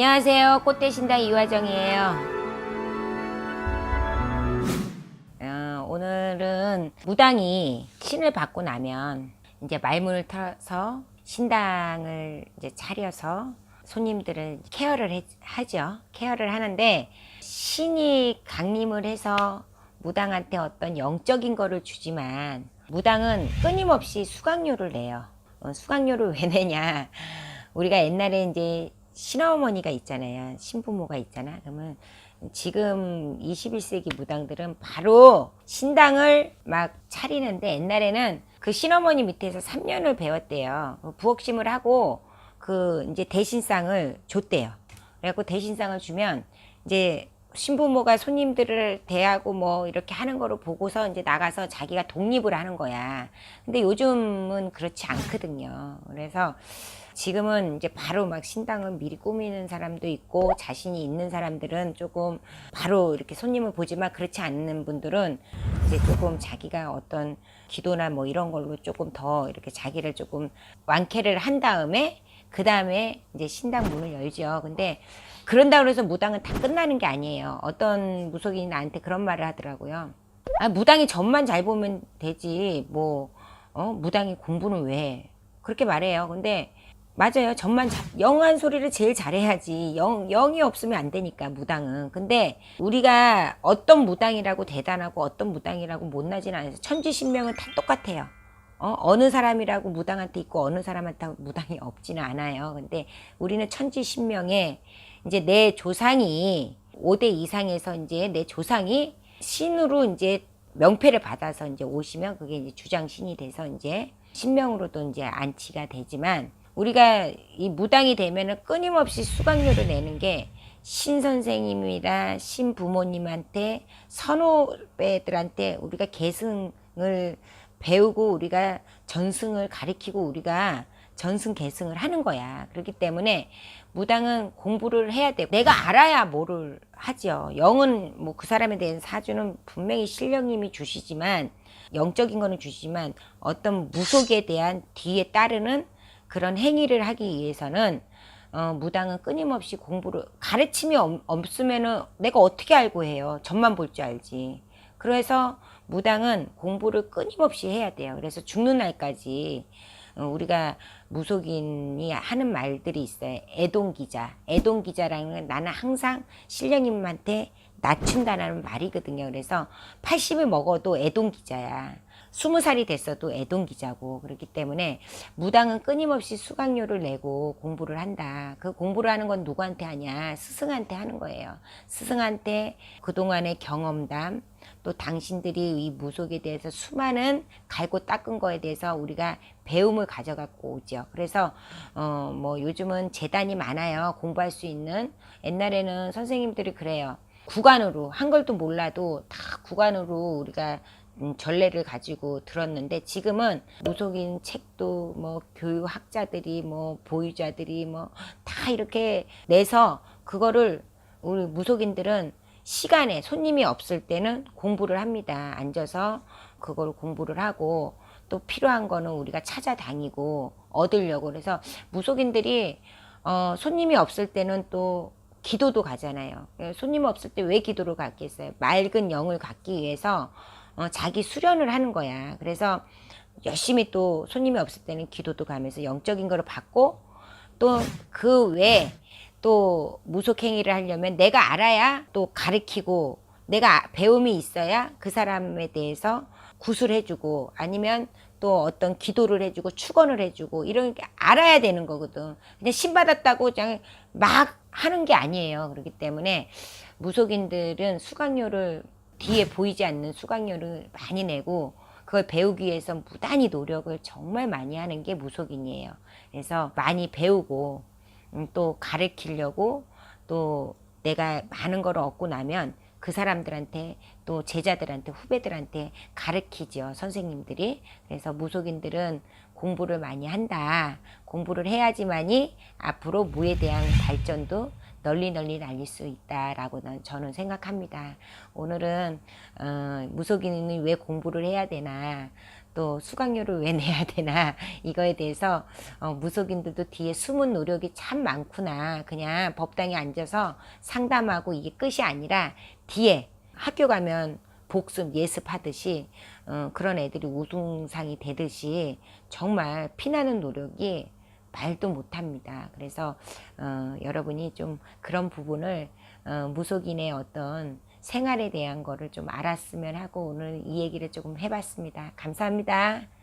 안녕하세요. 꽃대 신당 이화정이에요. 어, 오늘은 무당이 신을 받고 나면 이제 말문을 털어서 신당을 이제 차려서 손님들을 케어를 해- 하죠. 케어를 하는데 신이 강림을 해서 무당한테 어떤 영적인 거를 주지만 무당은 끊임없이 수강료를 내요. 어, 수강료를 왜 내냐? 우리가 옛날에 이제 신어머니가 있잖아요. 신부모가 있잖아. 그러면 지금 21세기 무당들은 바로 신당을 막 차리는데 옛날에는 그 신어머니 밑에서 3년을 배웠대요. 부엌심을 하고 그 이제 대신상을 줬대요. 그래갖고 대신상을 주면 이제 신부모가 손님들을 대하고 뭐 이렇게 하는 거를 보고서 이제 나가서 자기가 독립을 하는 거야. 근데 요즘은 그렇지 않거든요. 그래서 지금은 이제 바로 막 신당을 미리 꾸미는 사람도 있고 자신이 있는 사람들은 조금 바로 이렇게 손님을 보지만 그렇지 않는 분들은 이제 조금 자기가 어떤 기도나 뭐 이런 걸로 조금 더 이렇게 자기를 조금 완쾌를 한 다음에 그 다음에 이제 신당 문을 열죠. 근데 그런다고 해서 무당은 다 끝나는 게 아니에요. 어떤 무속인이 나한테 그런 말을 하더라고요. 아, 무당이 점만 잘 보면 되지. 뭐, 어, 무당이 공부는 왜? 그렇게 말해요. 근데 맞아요. 자, 영한 소리를 제일 잘해야지. 영, 영이 없으면 안 되니까, 무당은. 근데 우리가 어떤 무당이라고 대단하고 어떤 무당이라고 못나지는 않아서 천지신명은 다 똑같아요. 어, 어느 사람이라고 무당한테 있고 어느 사람한테 무당이 없지는 않아요. 근데 우리는 천지신명에 이제 내 조상이 5대 이상에서 이제 내 조상이 신으로 이제 명패를 받아서 이제 오시면 그게 이제 주장신이 돼서 이제 신명으로도 이제 안치가 되지만 우리가 이 무당이 되면은 끊임없이 수강료를 내는 게 신 선생님이나 신 부모님한테 선후배들한테 우리가 계승을 배우고 우리가 전승을 가리키고 우리가 전승 계승을 하는 거야. 그렇기 때문에 무당은 공부를 해야 돼. 내가 알아야 뭐를 하죠. 영은 뭐 그 사람에 대한 사주는 분명히 신령님이 주시지만 영적인 거는 주시지만 어떤 무속에 대한 뒤에 따르는 그런 행위를 하기 위해서는 어, 무당은 끊임없이 공부를 가르침이 없, 없으면은 내가 어떻게 알고 해요. 점만 볼 줄 알지. 그래서 무당은 공부를 끊임없이 해야 돼요. 그래서 죽는 날까지 어, 우리가 무속인이 하는 말들이 있어요. 애동기자. 애동기자라는 건 나는 항상 신령님한테 낮춘다는 말이거든요. 그래서 80을 먹어도 애동기자야. 20살이 됐어도 애동 기자고 그렇기 때문에 무당은 끊임없이 수강료를 내고 공부를 한다. 그 공부를 하는 건 누구한테 하냐? 스승한테 하는 거예요. 스승한테 그동안의 경험담, 또 당신들이 이 무속에 대해서 수많은 갈고 닦은 거에 대해서 우리가 배움을 가져갖고 오죠. 그래서 어 뭐 요즘은 재단이 많아요. 공부할 수 있는 옛날에는 선생님들이 그래요. 구간으로 한글도 몰라도 다 구간으로 우리가 음, 전례를 가지고 들었는데 지금은 무속인 책도 뭐 교육학자들이 뭐 보유자들이 뭐 다 이렇게 내서 그거를 우리 무속인들은 시간에 손님이 없을 때는 공부를 합니다. 앉아서 그걸 공부를 하고 또 필요한 거는 우리가 찾아다니고 얻으려고 그래서 무속인들이 어, 손님이 없을 때는 또 기도도 가잖아요. 손님 없을 때 왜 기도를 갔겠어요? 맑은 영을 갖기 위해서 어, 자기 수련을 하는 거야. 그래서 열심히 또 손님이 없을 때는 기도도 가면서 영적인 거를 받고 또 그 외에 또 무속행위를 하려면 내가 알아야 또 가르치고 내가 배움이 있어야 그 사람에 대해서 구술해주고 아니면 또 어떤 기도를 해주고 축원을 해주고 이런 게 알아야 되는 거거든. 그냥 신 받았다고 그냥 막 하는 게 아니에요. 그렇기 때문에 무속인들은 수강료를 뒤에 보이지 않는 수강료를 많이 내고 그걸 배우기 위해서 무단히 노력을 정말 많이 하는 게 무속인이에요. 그래서 많이 배우고 음, 또 가르치려고 또 내가 많은 걸 얻고 나면 그 사람들한테 또 제자들한테 후배들한테 가르치죠 선생님들이 그래서 무속인들은 공부를 많이 한다 공부를 해야지만이 앞으로 무에 대한 발전도 널리 널리 날릴 수 있다라고 저는 생각합니다 오늘은 어, 무속인은 왜 공부를 해야 되나 또 수강료를 왜 내야 되나 이거에 대해서 어, 무속인들도 뒤에 숨은 노력이 참 많구나. 그냥 법당에 앉아서 상담하고 이게 끝이 아니라 뒤에 학교 가면 복습 예습하듯이 어, 그런 애들이 우등상이 되듯이 정말 피나는 노력이 말도 못합니다. 그래서 어, 여러분이 좀 그런 부분을 어, 무속인의 어떤 생활에 대한 거를 좀 알았으면 하고 오늘 이 얘기를 조금 해봤습니다. 감사합니다.